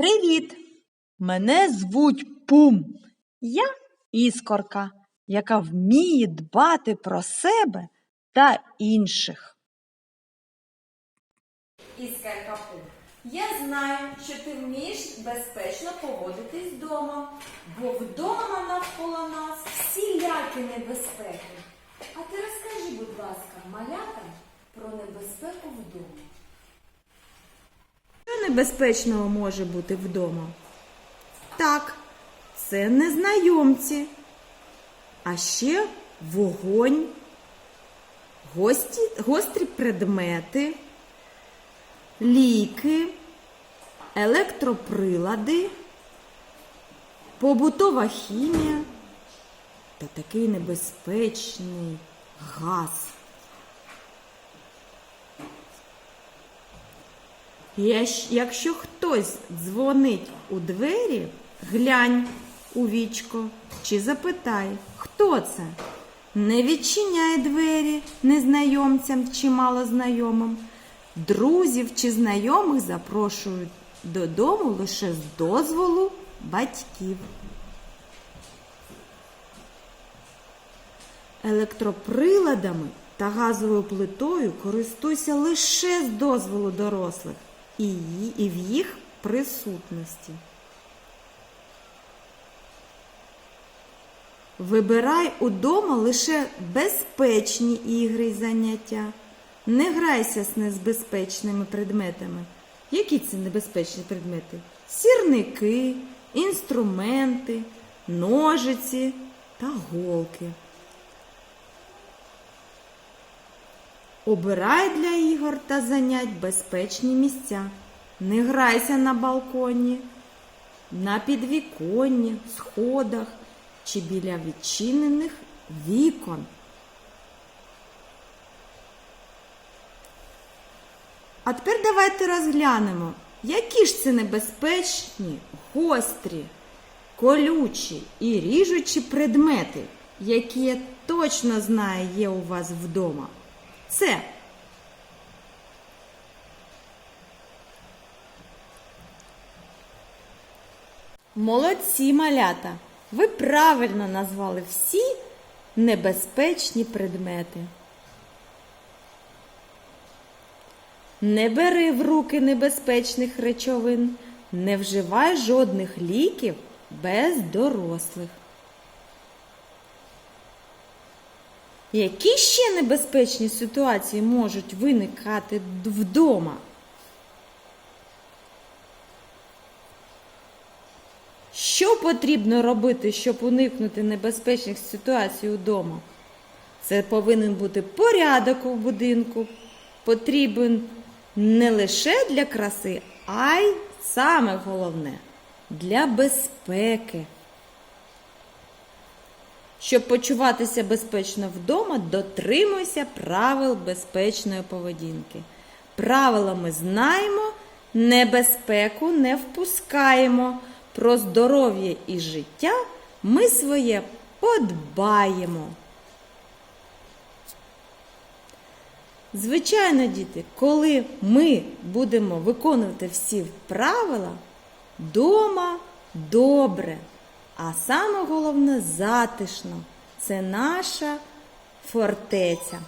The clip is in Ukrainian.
Привіт! Мене звуть Пум. Я іскорка, яка вміє дбати про себе та інших. Іскарка Пум, я знаю, що ти вмієш безпечно поводитись вдома, бо вдома навколо нас всілякі небезпеки. А ти розкажи, будь ласка, малятам про небезпеку вдома. Небезпечного може бути вдома? Так, це незнайомці. А ще вогонь, гості, гострі предмети, ліки, електроприлади, побутова хімія та такий небезпечний газ. Якщо хтось дзвонить у двері, глянь у вічко чи запитай, хто це? Не відчиняй двері незнайомцям чи малознайомим. Друзів чи знайомих запрошують додому лише з дозволу батьків. Електроприладами та газовою плитою користуйся лише з дозволу дорослих і, і в їх присутності. Вибирай удома лише безпечні ігри й заняття. Не грайся з небезпечними предметами. Які це небезпечні предмети? Сірники, інструменти, ножиці та голки. Обирай для ігор та занять безпечні місця. Не грайся на балконі, на підвіконні, сходах чи біля відчинених вікон. А тепер давайте розглянемо, які ж це небезпечні, гострі, колючі і ріжучі предмети, які я точно знаю є у вас вдома. Це Молодці малята! Ви правильно назвали всі небезпечні предмети. Не бери в руки небезпечних речовин, не вживай жодних ліків без дорослих. Які ще небезпечні ситуації можуть виникати вдома? Що потрібно робити, щоб уникнути небезпечних ситуацій вдома? Це повинен бути порядок у будинку. Потрібен не лише для краси, а й саме головне для безпеки. Щоб почуватися безпечно вдома, дотримуйся правил безпечної поведінки. Правила ми знаємо, небезпеку не впускаємо. Про здоров'я і життя ми своє подбаємо. Звичайно, діти, коли ми будемо виконувати всі правила, дома добре, а саме головне затишно. Це наша фортеця.